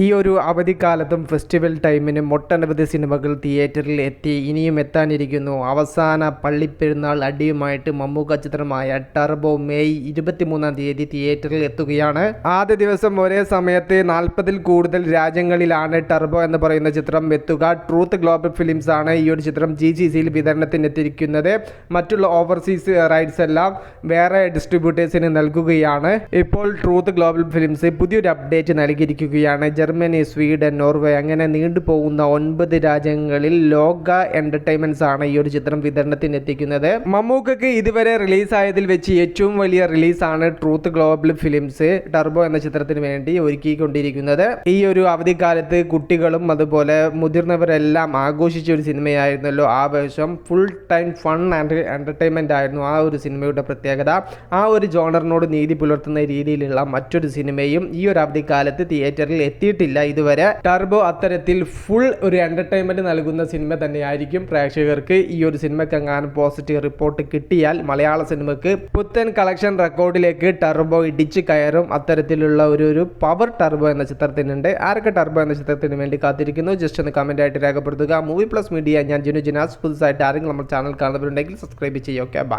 ഈ ഒരു അവധിക്കാലത്തും ഫെസ്റ്റിവൽ ടൈമിനും ഒട്ടനവധി സിനിമകൾ തിയേറ്ററിൽ എത്തി ഇനിയും എത്താനിരിക്കുന്നു. അവസാന പള്ളിപ്പെരുന്നാൾ അടിയുമായിട്ട് മമ്മൂക്ക ചിത്രമായ ടർബോ മെയ് ഇരുപത്തിമൂന്നാം തീയതി തിയേറ്ററിൽ എത്തുകയാണ്. ആദ്യ ദിവസം ഒരേ സമയത്ത് നാൽപ്പതിൽ കൂടുതൽ രാജ്യങ്ങളിലാണ് ടർബോ എന്ന് പറയുന്ന ചിത്രം എത്തുക. ട്രൂത്ത് ഗ്ലോബൽ ഫിലിംസ് ആണ് ഈ ഒരു ചിത്രം ജി ജി സിയിൽ വിതരണത്തിന് എത്തിയിരിക്കുന്നത് മറ്റുള്ള ഓവർസീസ് റൈറ്റ്സ് എല്ലാം വേറെ ഡിസ്ട്രിബ്യൂട്ടേഴ്സിന് നൽകുകയാണ്. ഇപ്പോൾ ട്രൂത്ത് ഗ്ലോബൽ ഫിലിംസ് പുതിയൊരു അപ്ഡേറ്റ് നൽകിയിരിക്കുകയാണ്. ജർമ്മനി സ്വീഡൻ നോർവേ അങ്ങനെ നീണ്ടുപോകുന്ന ഒൻപത് രാജ്യങ്ങളിൽ ലോക എന്റർടൈൻമെന്റ്സ് ആണ് ഈ ഒരു ചിത്രം വിതരണത്തിന് എത്തിക്കുന്നത് മമ്മൂക്കക്ക് ഇതുവരെ റിലീസായതിൽ വെച്ച് ഏറ്റവും വലിയ റിലീസാണ് ട്രൂത്ത് ഗ്ലോബൽ ഫിലിംസ് ടർബോ എന്ന ചിത്രത്തിന് വേണ്ടി ഒരുക്കിക്കൊണ്ടിരിക്കുന്നത്. ഈ ഒരു അവധിക്കാലത്ത് കുട്ടികളും അതുപോലെ മുതിർന്നവരെല്ലാം ആഘോഷിച്ച ഒരു സിനിമയായിരുന്നല്ലോ ആ വേഷം. Full time fun and entertainment ആയിരുന്നു ആ ഒരു സിനിമയുടെ പ്രത്യേകത. ആ ഒരു ജോണറിനോട് നീതി പുലർത്തുന്ന രീതിയിലുള്ള മറ്റൊരു സിനിമയും ഈ ഒരു അവധിക്കാലത്ത് തിയേറ്ററിൽ എത്തിയിട്ടില്ല ഇതുവരെ. ടർബോ അത്തരത്തിൽ ഫുൾ ഒരു എന്റർടൈൻമെന്റ് നൽകുന്ന സിനിമ തന്നെയായിരിക്കും. പ്രേക്ഷകർക്ക് ഈ ഒരു സിനിമയ്ക്ക് എങ്ങാനും പോസിറ്റീവ് റിപ്പോർട്ട് കിട്ടിയാൽ മലയാള സിനിമയ്ക്ക് പുത്തൻ കളക്ഷൻ റെക്കോർഡിലേക്ക് ടർബോ ഇടിച്ചു കയറും. അത്തരത്തിലുള്ള ഒരു ഒരു പവർ ടർബോ എന്ന ചിത്രത്തിനുണ്ട്. ആരൊക്കെ ടർബോ എന്ന ചിത്രത്തിന് വേണ്ടി കാത്തിരിക്കുന്നു? ജസ്റ്റ് ഒന്ന് കമന്റ് ആയിട്ട് രേഖപ്പെടുത്തുക. മൂവി പ്ലസ് മീഡിയ ഞാൻ ജിനു ജിനാസ്. പുതുസായിട്ട് ആരെങ്കിലും നമ്മുടെ ചാനൽ കാണുന്നവരുണ്ടെങ്കിൽ സബ്സ്ക്രൈബ് ചെയ്യുക. Okay bye